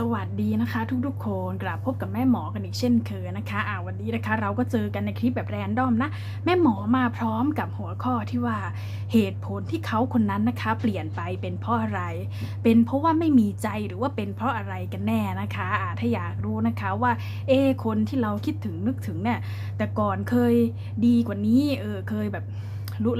สวัสดีนะคะ ทุกๆคนกลับพบกับแม่หมอกันอีกเช่นเคยนะคะอ่าวันนี้นะคะ เราก็เจอกันในคลิปแบบแรนดอมนะแม่หมอมาพร้อมกับหัวข้อที่ว่าเหตุผลที่เขาคนนั้นนะคะ เปลี่ยนไปเป็นเพราะอะไร เป็นเพราะว่าไม่มีใจหรือว่าเป็นเพราะอะไรกันแน่นะคะอ่าถ้าอยากรู้นะคะว่าเอคนที่เราคิดถึงนึกถึงเนี่ยแต่ก่อนเคยดีกว่านี้เออเคยแบบ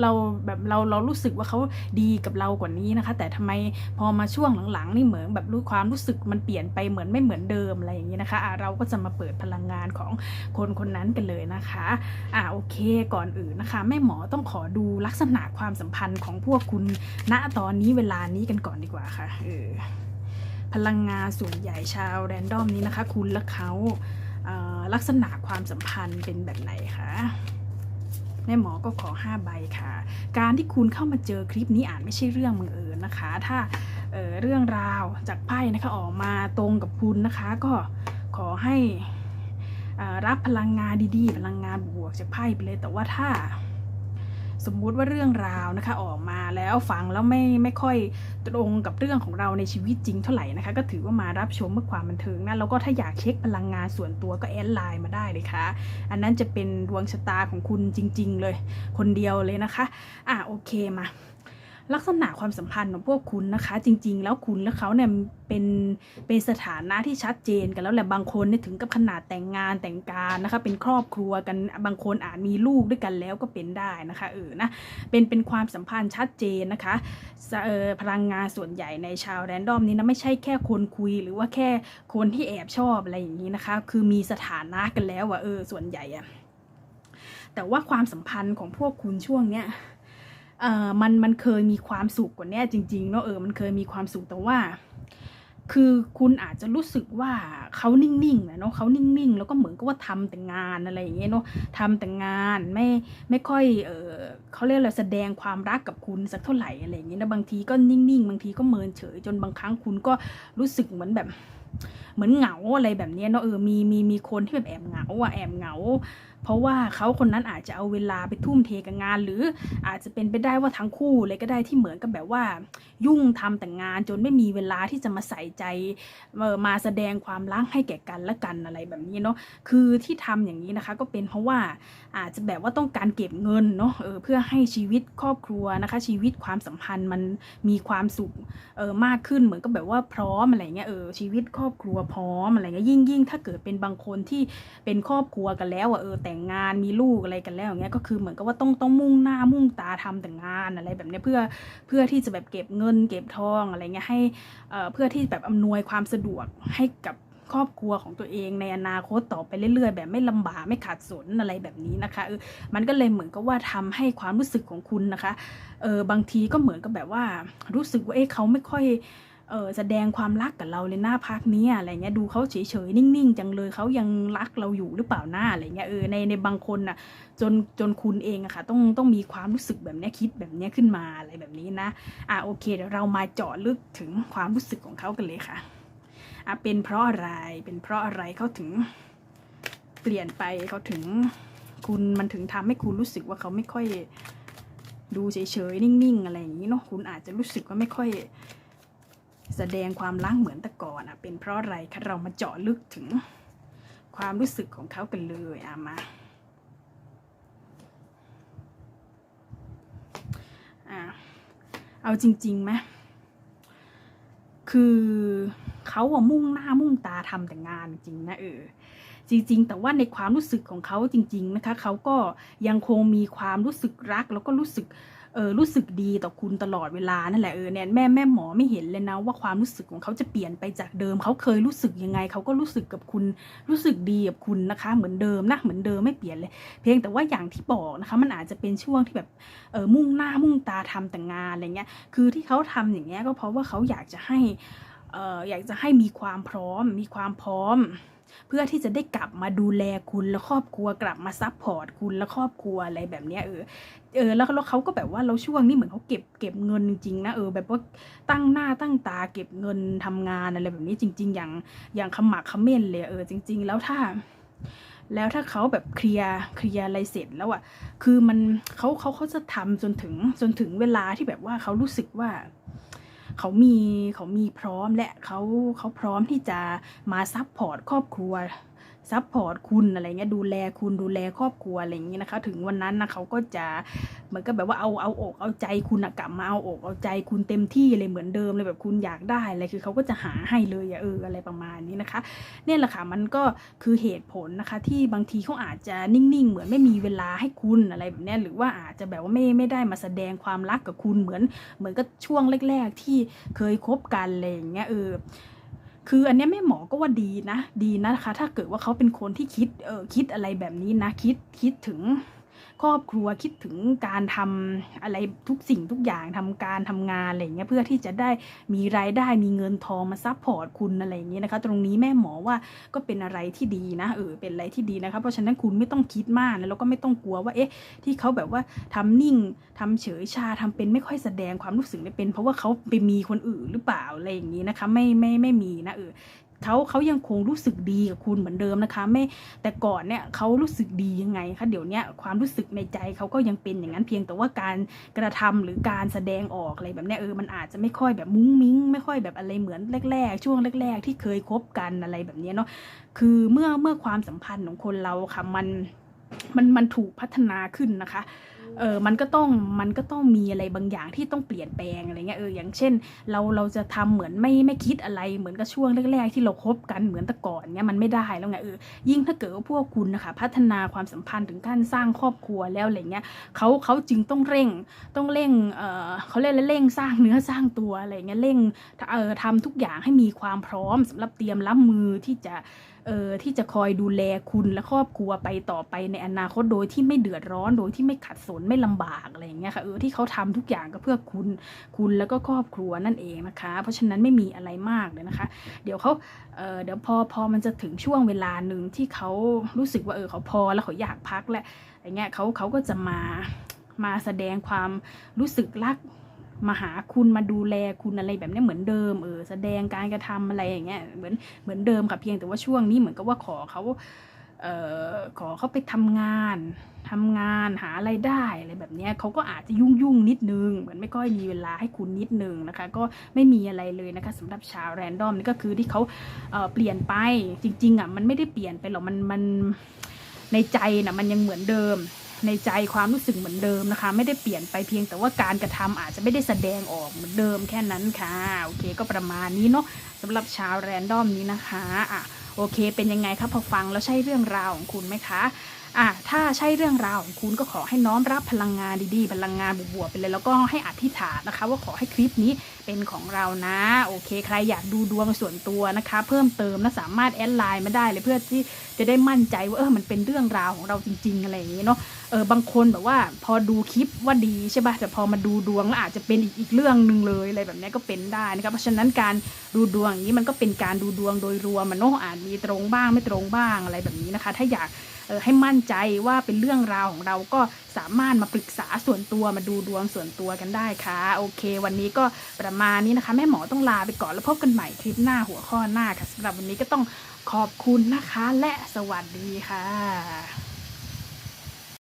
เราแบบเราเรารู้สึกว่าเขาดีกับเรากว่านี้นะคะ แต่ทำไมพอมาช่วงหลังๆ นี่เหมือนแบบรู้ความรู้สึกมันเปลี่ยนไปเหมือนไม่เหมือนเดิมอะไรอย่างนี้นะคะะเราก็จะมาเปิดพลังงานของคนคนนั้นกันเลยนะคะอะโอเคก่อนอื่นนะคะแม่หมอต้องขอดูลักษณะความสัมพันธ์ของพวกคุณณตอนนี้เวลานี้กันก่อนดีกว่าค่ะเออพลังงานส่วนใหญ่ชาวแรนดอมนี้นะคะ คุณและเขาอ่อลักษณะความสัมพันธ์เป็นแบบไหนคะ แม่หมอก็ขอ 5 ใบค่ะ การที่คุณเข้ามาเจอคลิปนี้อาจไม่ใช่เรื่องบังเอิญนะคะ ถ้าเเรื่องราวจากไพ่นะคะออกมาตรงกับคุณนะคะ ก็ขอให้รับพลังงานดีๆ พลังงานบวกจากไพ่ไปเลยแต่ว่าถ้า สมมุติว่าเรื่องราวนะคะออกมาแล้วฟังแล้วไม่ไม่ค่อยตรงกับเรื่องของเราในชีวิตจริงเท่าไหร่นะคะ ก็ถือว่ามารับชมเพื่อความบันเทิงนะแล้วก็ถ้าอยากเช็คพลังงานส่วนตัวก็แอดไลน์มาได้เลยค่ะ อันนั้นจะเป็นดวงชะตาของคุณจริง ๆ เลย คนเดียวเลยนะคะ อะโอเคมา ลักษณะความสัมพันธ์ของพวกคุณนะคะ จริง ๆ แล้วคุณและเขาเนี่ยเป็นเป็นสถานะที่ชัดเจนกันแล้วแหละบางคนเนี่ยถึงกับขนาดแต่งงานแต่งการนะคะ เป็นครอบครัวกันบางคนอาจมีลูกด้วยกันแล้วก็เป็นได้นะคะเออนะเป็นเป็นความสัมพันธ์ชัดเจนนะคะเออพลังงานส่วนใหญ่ในชาวแรนดอมนี้นะไม่ใช่แค่คนคุยหรือว่าแค่คนที่แอบชอบอะไรอย่างนี้นะคะ คือมีสถานะกันแล้วอะเออส่วนใหญ่อะแต่ว่าความสัมพันธ์ของพวกคุณช่วงเนี้ย เออมันมันเคยมีความสุขกว่านี้จริงๆเนาะเออมันเคยมีความสุขแต่ว่า คือคุณอาจจะรู้สึกว่าเขานิ่งๆนะเนาะเขานิ่งๆ แล้วก็เหมือนกับว่าทำแต่งานอะไรอย่างเงี้ยเนาะทำแต่งานไม่ไม่ค่อยเออเขาเรียกอะไรแสดงความรักกับคุณสักเท่าไหร่อะไรอย่างเงี้ยนะบางทีก็นิ่งๆ บางทีก็เมินเฉย จนบางครั้งคุณก็รู้สึกเหมือนแบบเหมือนเหงาอะไรแบบเนี้ยเนาะเออมีมีมีคนที่แบบแอบเหงาอะแอบเหงา เพราะว่าเขาคนนั้นอาจจะเอาเวลาไปทุ่มเทกับงาน หรืออาจจะเป็นไปได้ว่าทั้งคู่เลยก็ได้ที่เหมือนกับแบบว่า ยุ่งทำแต่งงานจนไม่มีเวลาที่จะมาใส่ใจมาแสดงความรักให้แก่กันและกันอะไรแบบนี้เนาะคือที่ทำอย่างนี้นะคะ ก็เป็นเพราะว่าอาจจะแบบว่าต้องการเก็บเงินเนาะเออเพื่อให้ชีวิตครอบครัวนะคะ ชีวิตความสัมพันธ์มันมีความสุขเออมากขึ้นเหมือนกับแบบว่าพร้อมอะไรเงี้ยเออชีวิตครอบครัวพร้อมอะไรเงี้ยยิ่งยิ่งถ้าเกิดเป็นบางคนที่เป็นครอบครัวกันแล้วอะเออแต่งงานมีลูกอะไรกันแล้วอย่างเงี้ยก็คือเหมือนกับว่าต้องต้องมุ่งหน้ามุ่งตาทำแต่งงานอะไรแบบเนี้ยเพื่อเพื่อที่จะแบบเก็บเงิน เก็บทองอะไรเงี้ยให้เพื่อที่แบบอำนวยความสะดวกให้กับครอบครัวของตัวเองในอนาคตต่อไปเรื่อยๆ แบบไม่ลำบากไม่ขาดสนอะไรแบบนี้นะคะเออมันก็เลยเหมือนกับว่าทำให้ความรู้สึกของคุณนะคะเออบางทีก็เหมือนกับแบบว่ารู้สึกว่าเอ๊ะเขาไม่ค่อย เออแสดงความรักกับเราเลยหน้าพักนี้อะไรเงี้ยดูเขาเฉยๆนิ่งๆ จังเลยเขายังรักเราอยู่หรือเปล่าหน้าอะไรเงี้ยเออในในบางคนน่ะจนจนคุณเองอะค่ะต้องต้องมีความรู้สึกแบบนี้คิดแบบนี้ขึ้นมาอะไรแบบนี้นะอะโอเคเดี๋ยวเรามาเจาะลึกถึงความรู้สึกของเขากันเลยค่ะอะเป็นเพราะอะไรเป็นเพราะอะไรเขาถึงเปลี่ยนไปเขาถึงคุณมันถึงทำให้คุณรู้สึกว่าเขาไม่ค่อยดูเฉยๆนิ่งๆ อะไรอย่างนี้เนาะคุณอาจจะรู้สึกว่าไม่ค่อย แสดงความรักเหมือนแต่ก่อนอะเป็นเพราะอะไรคะเรามาเจาะลึกถึงความรู้สึกของเขากันเลยอะมาอะเอาจริงๆไหมคือเขาอะมุ่งหน้ามุ่งตาทำแต่งานจริงนะเออจริงๆ แต่ว่าในความรู้สึกของเขาจริง ๆนะคะเขาก็ยังคงมีความรู้สึกรัก แล้วก็รู้สึก เออรู้สึกดีต่อคุณตลอดเวลานั่นแหละเออเนี่ยแม่แม่หมอไม่เห็นเลยนะว่าความรู้สึกของเขาจะเปลี่ยนไปจากเดิมเขาเคยรู้สึกยังไงเขาก็รู้สึกกับคุณรู้สึกดีกับคุณนะคะ เหมือนเดิมนะเหมือนเดิมไม่เปลี่ยนเลย เพียงแต่ว่าอย่างที่บอกนะคะ มันอาจจะเป็นช่วงที่แบบเออมุ่งหน้ามุ่งตาทำแต่งงานอะไรเงี้ยคือที่เขาทำอย่างเงี้ยก็เพราะว่าเขาอยากจะให้เอ่ออยากจะให้มีความพร้อม มีความพร้อม เพื่อที่จะได้กลับมาดูแลคุณและครอบครัวกลับมาซัพพอร์ตคุณและครอบครัวอะไรแบบเนี้ยเออเออแล้วแล้วเขาก็แบบว่าเราช่วงนี้เหมือนเขาเก็บเก็บเงินจริงๆนะเออแบบว่าตั้งหน้าตั้งตาเก็บเงินทำงานอะไรแบบนี้จริง ๆ อย่างอย่างขมักเขม้นเลยเออจริง ๆ แล้วถ้าแล้วถ้าเขาแบบเคลียร์เคลียร์อะไรเสร็จแล้วอะ่ะ คือมันเขาเขาเขาจะทำจนถึงจนถึงเวลาที่แบบว่าเขารู้สึกว่า เขามีเขามีพร้อมและเขาเขาพร้อมที่จะมาซัพพอร์ตครอบครัว ซัพพอร์ตคุณอะไรเงี้ยดูแลคุณดูแลครอบครัวอะไรอย่างเงี้ยนะคะ ถึงวันนั้นนะเขาก็จะเหมือนกับแบบว่าเอาเอาอกเอาใจคุณอะกลับมาเอาอกเอาใจคุณเต็มที่เลยเหมือนเดิมเลยแบบคุณอยากได้อะไรคือเขาก็จะหาให้เลยอะเอออะไรประมาณนี้นะคะเนี่ยแหละค่ะมันก็คือเหตุผลนะคะที่บางทีเขาอาจจะนิ่งๆ เหมือนไม่มีเวลาให้คุณอะไรแบบนี้หรือว่าอาจจะแบบว่าไม่ไม่ได้มาแสดงความรักกับคุณเหมือน เหมือนกับช่วงแรก ๆ ที่เคยคบกันอะไรอย่างเงี้ยเออ คืออันนี้แม่หมอก็ว่าดีนะ ดีนะคะ ถ้าเกิดว่าเขาเป็นคนที่คิดเออคิดอะไรแบบนี้นะ คิดคิดถึง ครอบครัวคิดถึงการทำอะไรทุกสิ่งทุกอย่างทำการทำงานอะไรเงี้ยเพื่อที่จะได้มีรายได้มีเงินทองมาซัพพอร์ตคุณอะไรอย่างเงี้ยนะคะ ตรงนี้แม่หมอว่าก็เป็นอะไรที่ดีนะเออเป็นอะไรที่ดีนะคะเพราะฉะนั้นคุณไม่ต้องคิดมากนะแล้วก็ไม่ต้องกลัวว่าเอ๊ะที่เขาแบบว่าทำนิ่งทำเฉยชาทำเป็นไม่ค่อยแสดงความรู้สึกเนี่ยเป็น เพราะว่าเขาไปมีคนอื่นหรือเปล่าอะไรอย่างนี้นะคะ ไม่ไม่ไม่มีนะเออ เขาเขายังคงรู้สึกดีกับคุณเหมือนเดิมนะคะ ไม่แต่ก่อนเนี่ยเขารู้สึกดียังไงคะเดี๋ยวนี้ความรู้สึกในใจเขาก็ยังเป็นอย่างนั้นเพียงแต่ว่าการกระทำหรือการแสดงออกอะไรแบบนี้เออมันอาจจะไม่ค่อยแบบมุ้งมิ้ง ไม่ค่อยแบบอะไรเหมือนแรก ๆ ช่วงแรก ๆ ที่เคยคบกันอะไรแบบนี้เนาะคือเมื่อเมื่อความสัมพันธ์ของคนเราค่ะมันมันมันถูกพัฒนาขึ้นนะคะ เออมันก็ต้องมันก็ต้องมีอะไรบางอย่างที่ต้องเปลี่ยนแปลงอะไรเงี้ยเอออย่างเช่น เราเราจะทำเหมือนไม่ไม่คิดอะไรเหมือนกับช่วงแรกๆที่เราคบกันเหมือนแต่ก่อนเนี้ยมันไม่ได้แล้วไงเออยิ่งถ้าเกิดว่าพวกคุณนะคะพัฒนาความสัมพันธ์ถึงการสร้างครอบครัวแล้วอะไรเงี้ยเขาเขาจึงต้องเร่งต้องเร่งเออเขาเรียกเร่งสร้างเนื้อสร้างตัวอะไรเงี้ยเร่งเออทำทุกอย่างให้มีความพร้อมสำหรับเตรียมรับมือที่จะเออที่จะคอยดูแลคุณและครอบครัวไปต่อไปในอนาคตโดยที่ไม่เดือดร้อนโดยที่ไม่ขัดสนไม่ลำบากอะไรอย่างเงี้ยค่ะเออที่เขาทำทุกอย่างก็เพื่อคุณคุณแล้วก็ครอบครัวนั่นเองนะคะ เพราะฉะนั้นไม่มีอะไรมากเลยนะคะ เดี๋ยวเขาเออเดี๋ยวพอพอมันจะถึงช่วงเวลาหนึ่งที่เขารู้สึกว่าเออเขาพอแล้วเขาอยากพักแล้วอย่างเงี้ยเขาเขาก็จะมามาแสดงความรู้สึกรักมาหาคุณมาดูแลคุณอะไรแบบนี้เหมือนเดิมเออแสดงการกระทำอะไรอย่างเงี้ยเหมือนเหมือนเดิมค่ะเพียงแต่ว่าช่วงนี้เหมือนกับว่าขอเขา ออขอเขาไปทำงานทำงานหาไรายได้อะไรแบบนี้เขาก็อาจจะยุ่งยุ่งๆนิดนึง เหมือนไม่ค่อยมีเวลาให้คุณนิดนึงนะคะ ก็ไม่มีอะไรเลยนะคะสำหรับชาวแรนดอมนี่ก็คือที่เขาเเปลี่ยนไปจริงๆอะมันไม่ได้เปลี่ยนไปหรอกมันมันในใจน่ะมันยังเหมือนเดิม ในใจความรู้สึกเหมือนเดิมนะคะ ไม่ได้เปลี่ยนไปเพียงแต่ว่าการกระทำอาจจะไม่ได้แสดงออกเหมือนเดิมแค่นั้นค่ะโอเคก็ประมาณนี้เนาะสำหรับชาวแรนดอมนี้นะคะอะ โอเค เป็นยังไงครับพอฟังแล้วใช่เรื่องราวของคุณไหมคะอะถ้าใช่เรื่องราวของคุณก็ขอให้น้อมรับพลังงานดีๆ พลังงานบวกๆไปเลยแล้วก็ให้อธิษฐานนะคะ ว่าขอให้คลิปนี้ เป็นของเรานะ โอเค ใครอยากดูดวงส่วนตัวนะคะ เพิ่มเติมนะสามารถแอดไลน์มาได้เลยเพื่อที่จะได้มั่นใจว่าเออมันเป็นเรื่องราวของเราจริง ๆ อะไรอย่างนี้เนาะเออบางคนแบบว่าพอดูคลิปว่าดีใช่ป่ะแต่พอมาดูดวงแล้วอาจจะเป็นอีกอีกเรื่องหนึ่งเลยอะไรแบบนี้ก็เป็นได้นะครับเพราะฉะนั้นการดูดวงอย่างนี้มันก็เป็นการดูดวงโดยรวมมันเนาะอาจมีตรงบ้างไม่ตรงบ้างอะไรแบบนี้นะคะ ถ้าอยาก ให้มั่นใจว่าเป็นเรื่องราวของเราก็สามารถมาปรึกษาส่วนตัวมาดูดวงส่วนตัวกันได้ค่ะ โอเค วันนี้ก็ประมาณนี้นะคะ แม่หมอต้องลาไปก่อนแล้วพบกันใหม่คลิปหน้าหัวข้อหน้าค่ะสำหรับวันนี้ก็ต้องขอบคุณนะคะ และสวัสดีค่ะ